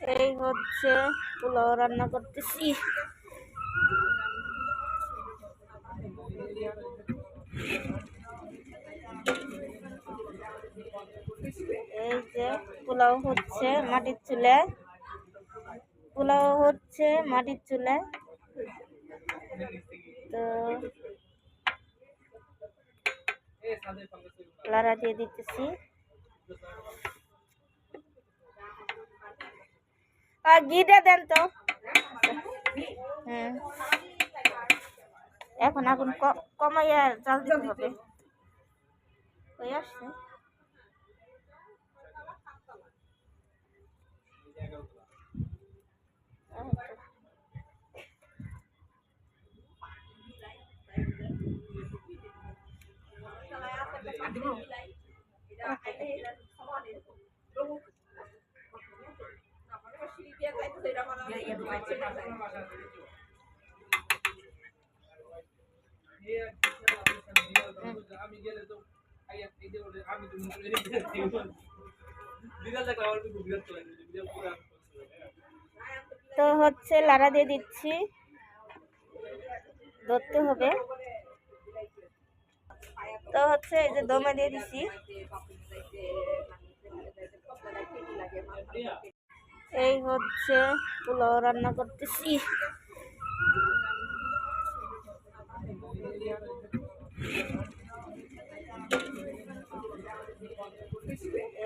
এই হচ্ছে পোলাও রান্না করতেছি। এই যে পোলাও হচ্ছে মাটির চুলে। পোলাও হচ্ছে মাটির চুলে। তো লারা দিয়ে দিতেছি। আর ঘিটা দেন তো হুম এখন ক- কমাইয়া জাল দিতে হবে ওই আসছে এই তো। আমি গেলে তো আইয়া এই যে ওরে আমি তো মনে করি বিড়াল দেখলে আমার খুব বিরক্ত লাগে তো হচ্ছে লাড়া দিয়ে দিচ্ছি। ধরতে হবে। তো হচ্ছে এই যে দমে দিয়ে দিচ্ছি এই হচ্ছে পোলাও রান্না করতেছি।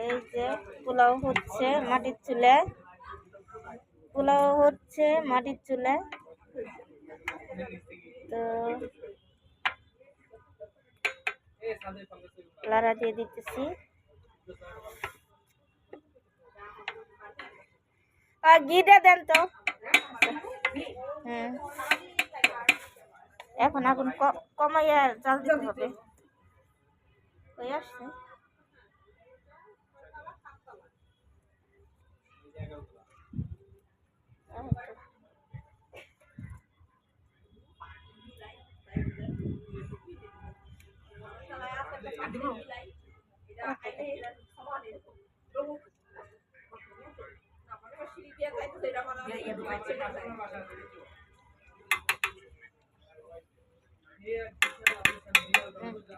এই যে পোলাও হচ্ছে মাটির চুলে। পোলাও হচ্ছে মাটির চুলে। তো লাড়া দিয়ে দিতেছি আর ঘিটা দেন তো। হুম এখন আগুন কমাইয়া জাল দিতে হবে। আসছে।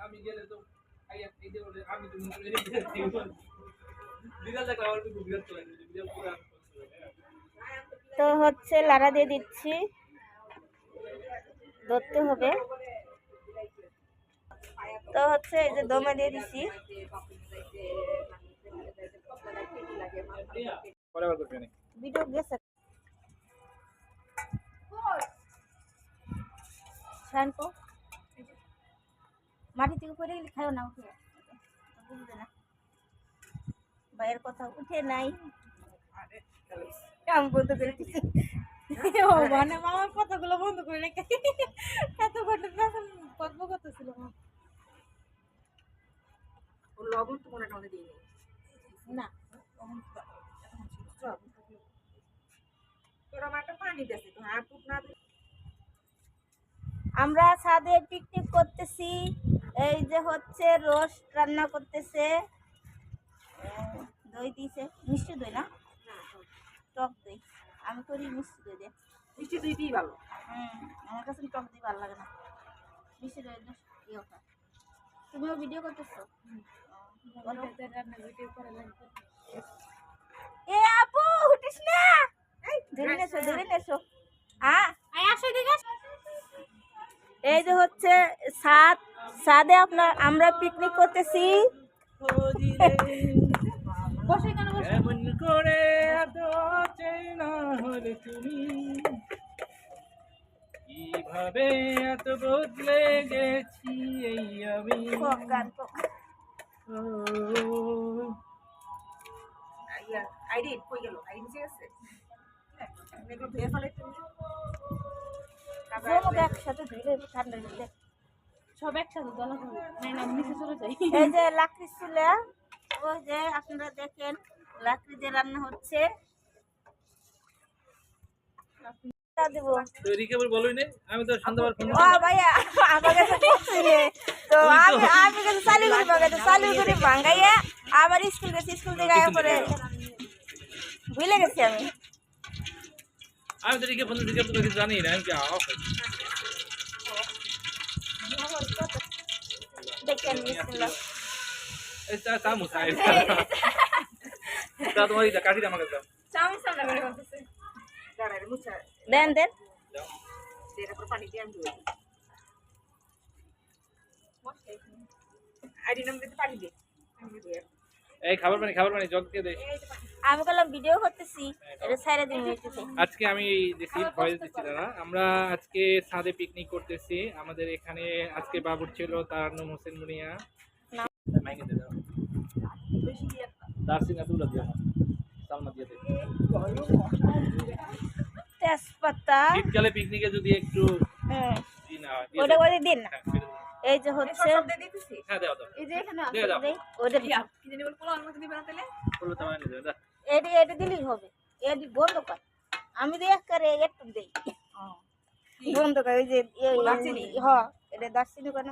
আমি গেলে তো আমি মনে হচ্ছে লাড়া দিয়ে দিচ্ছি। ধরতে হবে। তো হচ্ছে এই যে দমে দিয়ে করবে ভিডিও গেছে। শান্ত মাটি থেকে পড়ে গেলে খাও না উঠে বুঝবে না? ভাইয়ের কথা উঠে নাই। কাম বন্ধ করে ও মানে মামার কথাগুলো বন্ধ করে রেখে এত ঘণ্টা পেছন গল্প করতেছিল মা। লবণ তো মনে টনে দিয়ে না। তোরা একটা পানি দেছে তো ফুট না আমরা ছাদে পিকনিক করতেছি এই যে হচ্ছে রোস্ট রান্না করতেছে। দই দিয়েছে। মিষ্টি দই না? টক। দই। আমি করি মিষ্টি দই দিয়ে। মিষ্টি দুই দিই ভালো। হুম আমার কাছে টক দই ভালো লাগে না। মিষ্টি দই দিয়ে তুমিও ভিডিও করতেছো? ভিডিও করা লাগবে হচ্ছে ছাদ ছাদে আপনার আমরা পিকনিক করতেছি। বসে কেন বসে এমন করে এত চেনা হলে তুমি কীভাবে এত বদলে গেছি? এই আমি আইডি কই গেল? আইডি নিচে গেছে? এগুলো ধুয়ে ফেলে তুমি জমুক একসাথে ধরে ঠান্ডা দিতে সব একসাথে দলা করে নাই না নিচে চলে যাই। এই যে লাকড়ি চুলা ওই যে আপনারা দেখেন লাকড়ি দিয়ে রান্না হচ্ছে। তো আবার আমি তো সন্ধ্যাবার ফোন ভাইয়া আমার কাছে বলছি রে। তো আমি আমি কাছে চালু করি ভাঙাইতে চালু করি ভাঙাইয়া আবার স্কুল গেছি স্কুল থেকে আয়া পরে ভুলে গেছি আমি। আমি তো রিকে বন্ধু রিকে তো কিছু জানি না আমি কি অফ দেখেন বিসমিল্লাহ এই চা চামু চাই তা তোমার এটা কাটি আমাকে দাও চামচ সামনে করে বলতেছে দাঁড়া রে মুছা দেন দেন দাও এর উপর পানি দিয়ে আমি ধুই আইডি নাম দিতে পানি দে আমি ধুই এই খাবার পানি খাবার পানি দে। আমি বললাম ভিডিও করতেছি এটা সাইডে দিন আজকে আমি দিছি ভয়েস দাদা। আমরা আজকে ছাদে পিকনিক করতেছি। আমাদের এখানে আজকে বাবুর ছিল তার নাম হোসেন মুনিয়া। মাইকে দিয়ে দাও। দার্সিং আতুলা দিয়ে। সালমা দিয়ে দে। তেজপাতা। শীতকালে পিকনিকে যদি একটু হয়, ওটা করে দিন না। হ্যাঁ, দে। এই যে হচ্ছে সব দিয়ে দিতেছি হ্যাঁ দাও দাও এই যে এখানে ওটা। এডি এডি দিলেই হবে। এডি বন্ধ কর। আমি দিয়ে করে একটু দেই। বন্ধ কর ওই যে? হ্যাঁ এটা দারচিনি কেন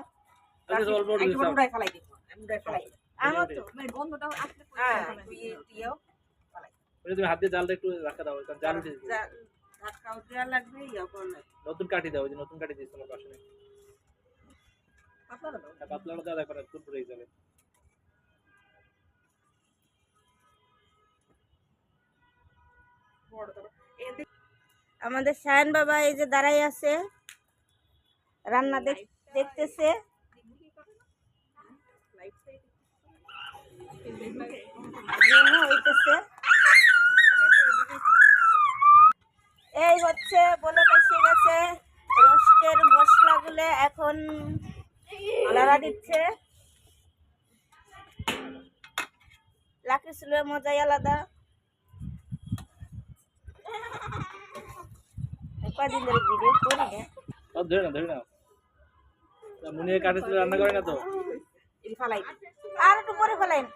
আমার তো। মানে গন্ধটা আসলে হ্যাঁ। তুই দিও ফেলাই। তুমি হাত দিয়ে জালটা একটু রাখা দাও কারণ জাল ইয়া নতুন কাঠি দাও ওই যে নতুন কাঠি দিয়েছে তোমার পাশে হ্যাঁ, আমাদের সায়ন বাবা এই যে দাঁড়াই আছে রান্না দেখ- দেখতেছে। এই হচ্ছে বলে কাছে গেছে। রোস্টের মশলাগুলো এখন লাড়া দিচ্ছে। লাকড়ি চুলের মজাই আলাদা। কদিন ধরে ভিডিও করি না। আর ধরে না ধরে না মুনিয়া কাঠে তুলে রান্না করে না তো? ফেলাই আর একটু পরে ফেলাইন।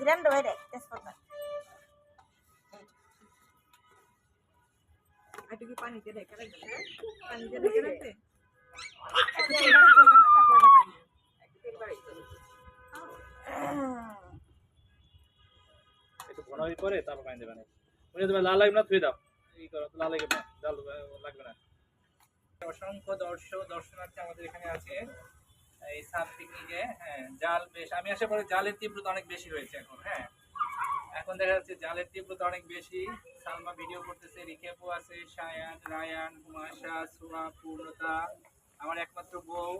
গ্রান্ড হয়ে রে তেজপাতা। পানিতে ঢেকে রাখবে? পানিতে ঢেকে রাখবে একটু তেল বাড়াইতে হবে না তারপর এটা পানি একটু তেল বাড়াইতে হবে একটু হয়ে পরে তারপর পানি দেবে না। তুমি লাল লাগবে না ধুয়ে দাও। এই করো, লাল লাগবে না লাগবে না। অসংখ্য দর্শক, দর্শনার্থী আমাদের এখানে আছে। এই সাব পিকনিকে হ্যাঁ জাল বেশ, আমি আশা করি জালের তীব্রতা অনেক বেশি হয়েছে এখন হ্যাঁ। এখন দেখা যাচ্ছে জালের তীব্রতা অনেক বেশি। সালমা ভিডিও করতেছে রিকেপু আছে, সায়ান, রায়ান হুমাশা সুমা পূর্ণতা, আমার একমাত্র বউ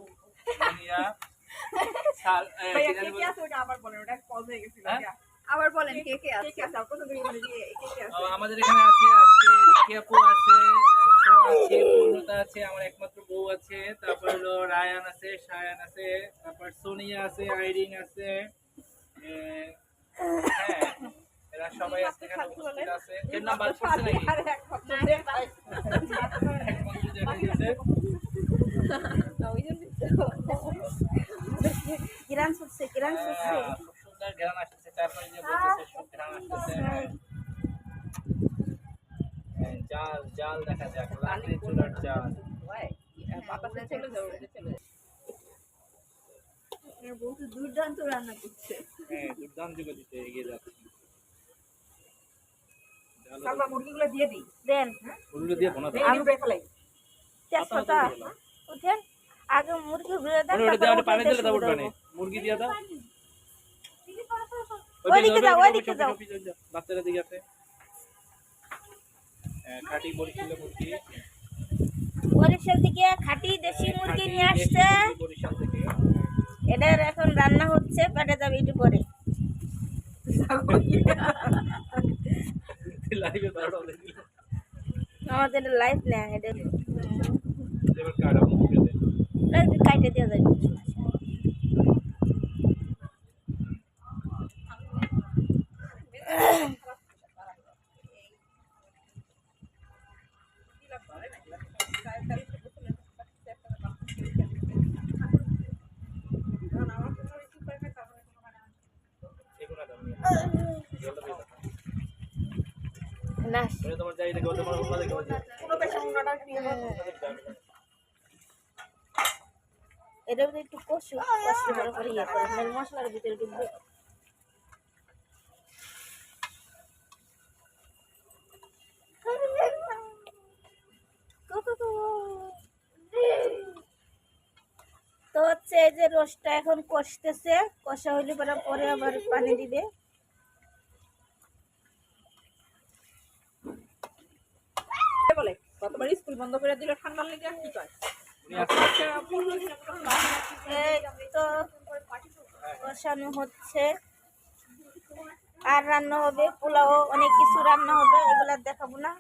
আবার বলেন কে কে আছে? আমাদের এখানে আছে আজকে রিকিয়াপু আছে আছে পূর্ণতা আছে আমার একমাত্র বউ আছে তারপর হলো রায়ান আছে সায়ান আছে তারপর সোনিয়া আছে আইরিন আছে হ্যাঁ এরা সবাই আজকে এখানে উপস্থিত আছে। এর নাম বাদ পড়ছে নাকি আরে এক সপ্তাহ এক বন্ধু যে এটা দিয়েছে। কিরান সুসছে কিরান সুসছে হ্যাঁ, খুব সুন্দর ঘ্রাণ আসতেছে চারপাশে যে বলতেছে সব ঘ্রাণ আসতেছে হ্যাঁ। হ্যাঁ, জাল জাল দেখা যাক লাকড়ি চুলার জাল বাতাসে চলে যাবে চলে দুর্দান্ত রান্না করছে। হ্যাঁ দুর্দান্ত যোগ্য এগিয়ে যাচ্ছে। জাল মুরগিগুলো দিয়ে দিই। দেন ফুলগুলো দিয়ে বোনা আমি উড়ে ফেলাই। তেজপাতা উঠেন। আগে মুরগি ঘুরে দেন ওটা তারপর পানি দিলে তারপর সুবিধা মুরগি দিয়ে দাও। ওইদিকে যাও, ওইদিকে যাও। বাচ্চারা দিকে আছে। হ্যাঁ, বরিশাল মুরগি বরিশাল থেকে খাঁটি দেশি মুরগি নিয়ে আসছে। বরিশাল থেকে। এটার এখন রান্না হচ্ছে, পেটে যাবে একটু পরে। আমাদের লাইফ নেয়, এটা কাইটে দেওয়া যাবে এটা একটু কষু কষ্ট করে ইয়ে করে মশলার ভিতরে তো হচ্ছে এই যে রসটা এখন কষতেছে কষা হইলে পরে আবার পানি দিবে। বলে কতবার স্কুল বন্ধ করে দিল ঠান্ডার লেগে কি কয়? এই তো বসানো হচ্ছে। আর রান্না হবে পোলাও অনেক কিছু রান্না হবে এগুলা দেখাবো না।